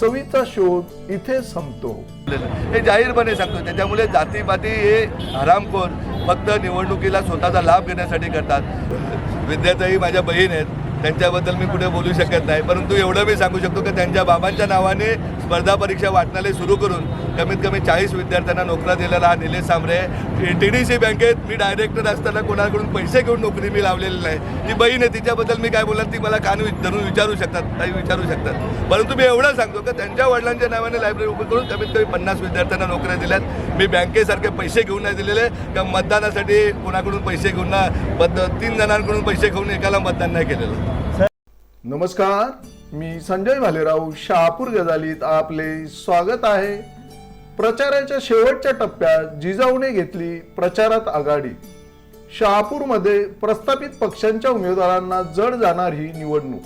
चवीचा शोध इथे संपतो. हे जाहीरपणे सांगतो त्याच्यामुळे जातीपाती हे हरामखोर फक्त निवडणुकीला स्वतःचा लाभ घेण्यासाठी करतात. विद्यार्थ्याही माझ्या बहीण आहेत. त्यांच्याबद्दल मी कुठे बोलू शकत नाही. परंतु एवढं मी सांगू शकतो की त्यांच्या बाबांच्या नावाने स्पर्धा परीक्षा वाचनालय सुरू करून कमीत कमी चाळीस विद्यार्थ्यांना नोकऱ्या दिलेला हा Nilesh Sambare T D C बँकेत मी डायरेक्टर असताना कोणाकडून पैसे घेऊन नोकरी मी लावलेली नाही. जी बहीण आहे तिच्याबद्दल मी काय बोलणार ती मला कान वि- धरून विचारू शकतात काही विचारू शकतात. परंतु मी एवढं सांगतो की त्यांच्या वडिलांच्या नावाने लायब्ररी उभी करून कमीत कमी पन्नास विद्यार्थ्यांना नोकऱ्या दिल्यात. मी बँकेसारखे पैसे घेऊन नाही दिलेले का मतदानासाठी कोणाकडून पैसे घेऊन ना तीन जणांकडून पैसे घेऊन एकाला मतदान नाही केलेलं. नमस्कार मी संजय भालेराव शहापूर गजालीत आपले स्वागत आहे. प्रचाराच्या शेवटच्या टप्प्यात जिजाऊने घेतली प्रचारात आघाडी. शहापूरमध्ये प्रस्थापित पक्षांच्या उमेदवारांना जड जाणार ही निवडणूक.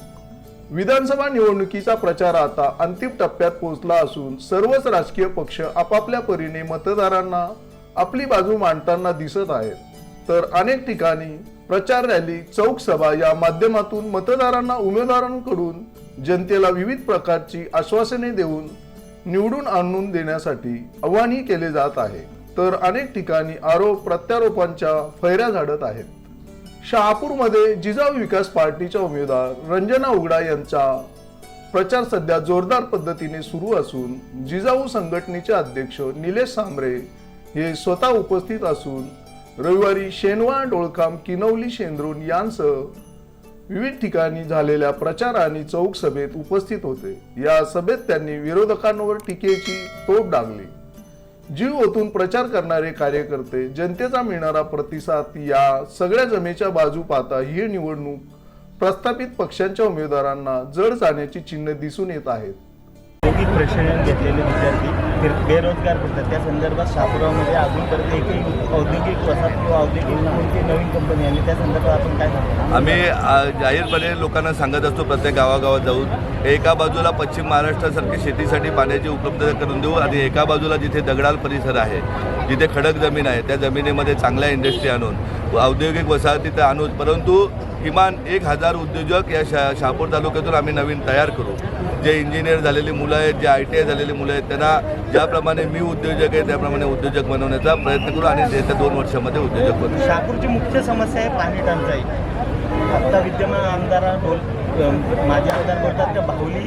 विधानसभा निवडणुकीचा प्रचार आता अंतिम टप्प्यात पोहोचला असून सर्वच राजकीय पक्ष आपापल्या परीने मतदारांना आपली बाजू मांडताना दिसत आहेत. तर अनेक ठिकाणी प्रचार रॅली चौक सभा या माध्यमातून मतदारांना उमेदवारांकडून जनतेला विविध प्रकारची आश्वासने देऊन निवडून आणून देण्यासाठी आव्हानही केले जात आहे. तर अनेक ठिकाणी आरोप प्रत्यारोपांच्या फैऱ्या झाडत आहेत. शहापूरमध्ये जिजाऊ विकास पार्टीच्या उमेदवार रंजना उगडा यांचा प्रचार सध्या जोरदार पद्धतीने सुरू असून जिजाऊ संघटनेचे अध्यक्ष निलेश सांबरे हे स्वतः उपस्थित असून रविवारी शेनवा डोळकाम किनवली शेंद्रून यांसह विविध ठिकाणी झालेल्या प्रचार आणि चौक सभेत उपस्थित होते. या सभेत त्यांनी विरोधकांवर टीकेची तोफ डागली. जीव ओतून प्रचार करणारे कार्यकर्ते जनतेचा मिळणारा प्रतिसाद या सगळ्या जमेच्या बाजू पाहता ही निवडणूक प्रस्थापित पक्षांच्या उमेदवारांना जड जाण्याची चिन्ह दिसून येत आहेत. औद्योगिक प्रशिक्षण घेतलेले विद्यार्थी बेरोजगार पडतात. त्या संदर्भात शापुरामध्ये अजूनपर्यंत एकही औद्योगिक वसाहत किंवा औद्योगिक कोणती नवीन कंपनी आली? त्या संदर्भात आपण काय सांगतो आम्ही जाहीरपणे लोकांना सांगत असतो प्रत्येक गावागावात जाऊन एका बाजूला पश्चिम महाराष्ट्रासारखी शेतीसाठी पाण्याची उपलब्धता करून देऊ आणि एका बाजूला जिथे दगडाल परिसर आहे जिथे खडक जमीन आहे त्या जमिनीमध्ये चांगल्या इंडस्ट्री आणून औद्योगिक वसाहती तर आणून परंतु किमान एक हजार उद्योजक या शा शहापूर तालुक्यातून आम्ही नवीन तयार करू. जे इंजिनियर झालेली मुलं आहेत जे आय टी आय झालेली मुलं आहेत त्यांना ज्याप्रमाणे मी उद्योजक आहे त्याप्रमाणे उद्योजक बनवण्याचा प्रयत्न करू आणि येत्या दोन वर्षामध्ये उद्योजक बनू. शहापूरची मुख्य समस्या आहे पाणी टंचाई. आत्ता विद्यमान आमदार माझे आमदार बोलतात का बाहुली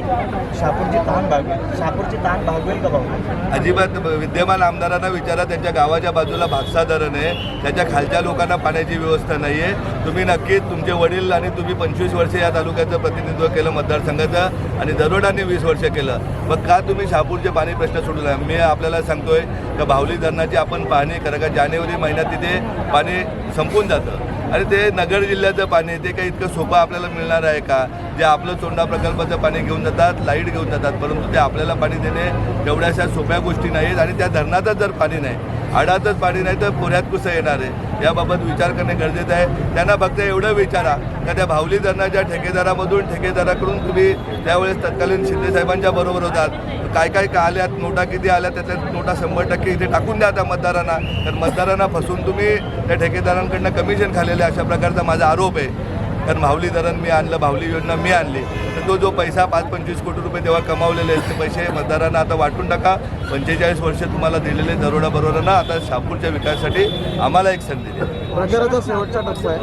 शापूरची तहान भागवेल शापूरची तहान भागवेल का भागवेल अजिबात विद्यमान आमदारांना विचारा त्यांच्या गावाच्या बाजूला भागसा धरण आहे. त्याच्या खालच्या लोकांना पाण्याची व्यवस्था नाही आहे तुम्ही नक्कीच तुमचे वडील आणि तुम्ही पंचवीस वर्ष या तालुक्याचं प्रतिनिधित्व केलं मतदारसंघाचं आणि दरोडांनी वीस वर्ष केलं. मग का तुम्ही शापूरचे पाणी प्रश्न सोडला मी आपल्याला सांगतोय का भावली धरणाची आपण पाहणी करा का जानेवारी महिन्यात तिथे पाणी संपून जातं. आणि ते नगर जिल्ह्याचं पाणी ते काही इतकं सोपं आपल्याला मिळणार आहे का? जे आपलं चोंडा प्रकल्पाचं पाणी घेऊन जातात लाइट घेऊन जातात परंतु ते आपल्याला पाणी देणे तेवढ्याशा सोप्या गोष्टी नाहीत आणि त्या धरणातच जर पाणी नाही आडातच पाणी नाही तर पुऱ्यात कुसं येणार आहे? याबाबत विचार करणे गरजेचं आहे. त्यांना फक्त एवढं विचारा का त्या भावली धरणाच्या ठेकेदारामधून ठेकेदाराकडून तुम्ही त्यावेळेस तत्कालीन शिंदेसाहेबांच्या बरोबर होतात. काय काय का आल्यात? नोटा किती आल्या त्याच्यात नोटा शंभर टक्के इथे टाकून द्या त्या मतदारांना. तर मतदारांना फसून तुम्ही त्या ठेकेदारांकडनं कमिशन खाल्लेलं आहे, अशा प्रकारचा माझा आरोप आहे. कारण भावली धरण मी आणलं भावली योजना मी आणली. तर तो जो पैसा पाच पंचवीस कोटी रुपये तेव्हा कमावलेले आहेत ते पैसे मतदारांना आता वाटून टाका. पंचेचाळीस वर्ष तुम्हाला दिलेले दरोडा बरोबरांना आता शहापूरच्या विकासासाठी आम्हाला एक संधी द्या. प्रचाराचा शेवटचा टप्पा आहे.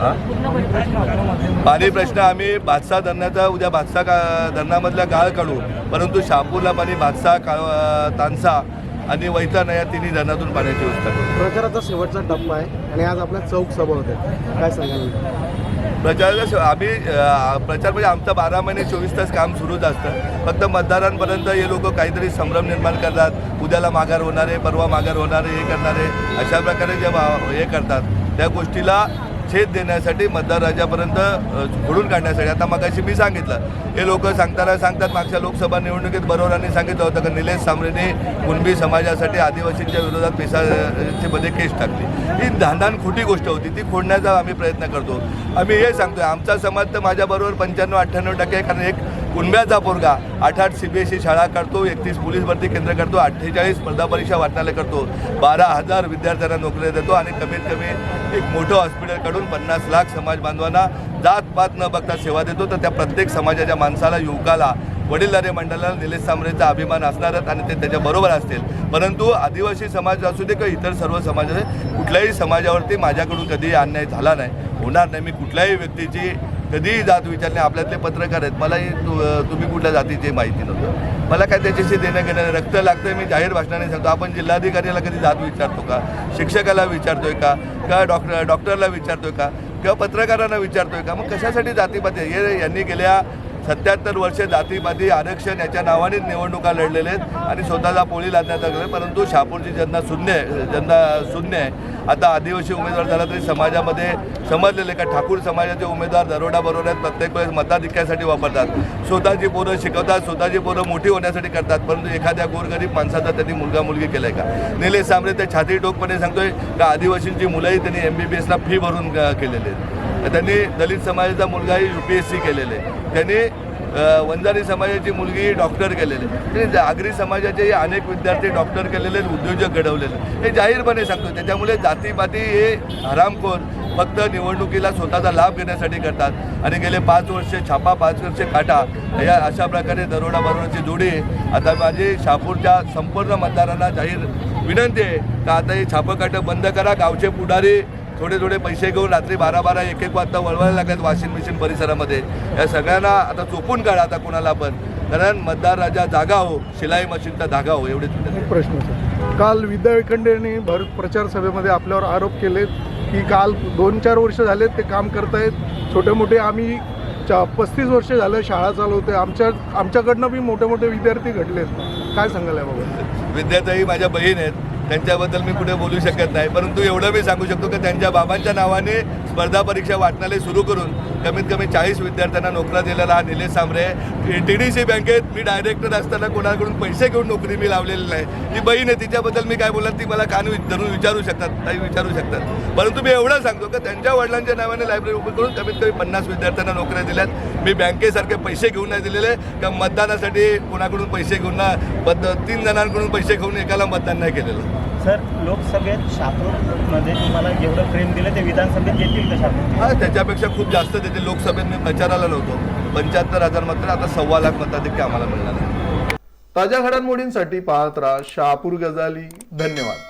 हा? पाणी प्रश्न आम्ही भातसा धरणाचा उद्या भातसा का धरणामधल्या गाळ काढू. परंतु शहापूरला पाणी भातसा का तानसा आणि वैताना या तिन्ही धरणातून पाण्याची व्यवस्था करू. प्रचाराचा शेवटचा टप्पा आहे आणि आज आपल्या चौक सभा होते काय सांगाल? प्रचाराचा आम्ही प्रचार म्हणजे आमचं बारा महिने चोवीस तास काम सुरूच असतं. फक्त मतदारांपर्यंत हे लोक काहीतरी संभ्रम निर्माण करतात. उद्याला माघार होणारे परवा माघार होणारे हे करणारे अशा प्रकारे जे हे करतात. त्या गोष्टीला छेद देण्यासाठी मतदार राजापर्यंत घडून काढण्यासाठी. आता मगाशी मी सांगितलं हे लोक सांगताना सांगतात मागच्या लोकसभा निवडणुकीत बरोबरांनी सांगितलं होतं की निलेश सामरेने कुणबी समाजासाठी आदिवासींच्या विरोधात पेशाचे मध्ये केस टाकली. ही धांदान खोटी गोष्ट होती ती खोडण्याचा आम्ही प्रयत्न करतो. आम्ही हे सांगतोय आमचा समाज तर माझ्याबरोबर पंच्याण्णव अठ्ठ्याण्णव टक्के कारण एक कुणब्याचा पोरगा आठ आठ सी बी एस ई शाळा करतो एकतीस पोलीस भरती केंद्र करतो अठ्ठेचाळीस स्पर्धा परीक्षा वाचनालय करतो बारा हजार विद्यार्थ्यांना नोकऱ्या देतो आणि कमीत कमी एक मोठं हॉस्पिटल काढून पन्नास लाख समाज बांधवांना जात पात न बघता सेवा देतो. तर त्या प्रत्येक समाजाच्या माणसाला युवकाला वडीलधारे मंडळाला निलेश सांबरेचा अभिमान असणारच आणि ते त्याच्याबरोबर असतील. परंतु आदिवासी समाज असू दे किंवा इतर सर्व समाज असू कुठल्याही समाजावरती माझ्याकडून कधीही अन्याय झाला नाही. होणार नाही. मी कुठल्याही व्यक्तीची कधीही जात विचारणे आपल्यातले पत्रकार आहेत. मलाही तु तुम्ही कुठल्या जातीची माहिती नव्हतं. मला काय त्याच्याशी देणं घेणं रक्त लागतं मी जाहीर भाषणाने सांगतो. आपण जिल्हाधिकाऱ्याला कधी जात विचारतो का? शिक्षकाला विचारतोय का? का डॉक्टर डॉक्टरला विचारतोय का? किंवा पत्रकारांना विचारतोय का? मग कशासाठी जातीपाती हे यांनी गेल्या सत्याहत्तर वर्षे जातीपाती आरक्षण याच्या नावाने निवडणुका लढलेले आहेत आणि स्वतःला पोळी लादण्यात आले परंतु शहापूरची जनता शून्य आहे. जनता शून्य आहे. आता आदिवासी उमेदवार झाला तरी समाजामध्ये समजलेले का? ठाकूर समाजाचे उमेदवार दरोडा बरोबर आहेत. प्रत्येक वेळेस मताधिक्यासाठी वापरतात. स्वतःची पोरं शिकवतात. स्वतःची पोरं मोठी होण्यासाठी करतात. परंतु एखाद्या गोरगरीब माणसाचा त्यांनी मुलगा मुलगी केलाय का? निलेश सांबरे ते छाती टोकपणे सांगतोय का आदिवासींची मुलंही त्यांनी एम बी बी एसला फी भरून केलेली केलेले आहेत. त्यांनी दलित समाजाचा मुलगाही यू पी एस सी केलेले. आहे. त्यांनी वंजारी समाजाची मुलगी डॉक्टर केलेले. त्यांनी आगरी समाजाचे अनेक विद्यार्थी डॉक्टर केलेले उद्योजक घडवलेले. हे जाहीरपणे सांगतो त्याच्यामुळे जातीपाती हे हरामखोर फक्त निवडणुकीला स्वतःचा लाभ घेण्यासाठी करतात. आणि गेले पाच वर्षे छापा पाच वर्षे काटा या अशा प्रकारे दरोडा बरोडाची जोडी आता माझी शहापूरच्या संपूर्ण मतदारांना जाहीर विनंती आहे का आता हे छापं काटं बंद करा गावचे पुढारी थोडे थोडे पैसे घेऊन रात्री बारा बारा एक एक वाजता वळवायला लागल्यात वॉशिंग मशीन परिसरामध्ये. या सगळ्यांना आता चोपून काढा आता कोणाला पण. कारण मतदार राजा जागा हो शिलाई मशीनचा धागा हो एवढेच प्रश्न काल विद्या वेखंडे यांनी भर प्रचार सभेमध्ये आपल्यावर आरोप केले की काल दोन चार वर्ष झाले ते काम करतायत. छोटे मोठे आम्ही चा पस्तीस वर्ष झालं शाळा चालवतोय. आमच्या आमच्याकडनं बी मोठे मोठे विद्यार्थी घडलेत. काय सांगाल याबाबत विद्यार्थी माझ्या बहीण आहेत. त्यांच्याबद्दल मी कुठे बोलू शकत नाही. परंतु एवढं मी सांगू शकतो की त्यांच्या बाबांच्या नावाने स्पर्धा परीक्षा वाचनालय सुरू करून कमीत कमी चाळीस विद्यार्थ्यांना नोकऱ्या दिलेला हा Nilesh Sambare T D C बँकेत मी डायरेक्टर असताना कोणाकडून पैसे घेऊन नोकरी मी लावलेली नाही. ती बहीण आहे तिच्याबद्दल मी काय बोलत ती मला कान धरून विचारू शकतात काही विचारू शकतात. परंतु मी एवढं सांगतो की त्यांच्या वडिलांच्या नावाने लायब्ररी उभी करून कमीत कमी पन्नास विद्यार्थ्यांना नोकऱ्या दिल्यात. मी बँकेसारखे पैसे घेऊन नाही दिलेले का मतदानासाठी कोणाकडून पैसे घेऊन ना तीन जणांकडून पैसे घेऊन एकाला मतदान नाही केलेलं. सर लोकसभेत शापूरमध्ये तुम्हाला जेवढं प्रेम दिलं ते विधानसभेत देतील का शापूर हा त्याच्यापेक्षा खूप जास्त देते लोकसभेत मी प्रचाराला नव्हतो. पंच्याहत्तर हजार मात्र आता सव्वा लाख मताधिक्य आम्हाला मिळणार आहे. ताज्या घडामोडींसाठी पाहत राहा शहापूर गजाली. धन्यवाद.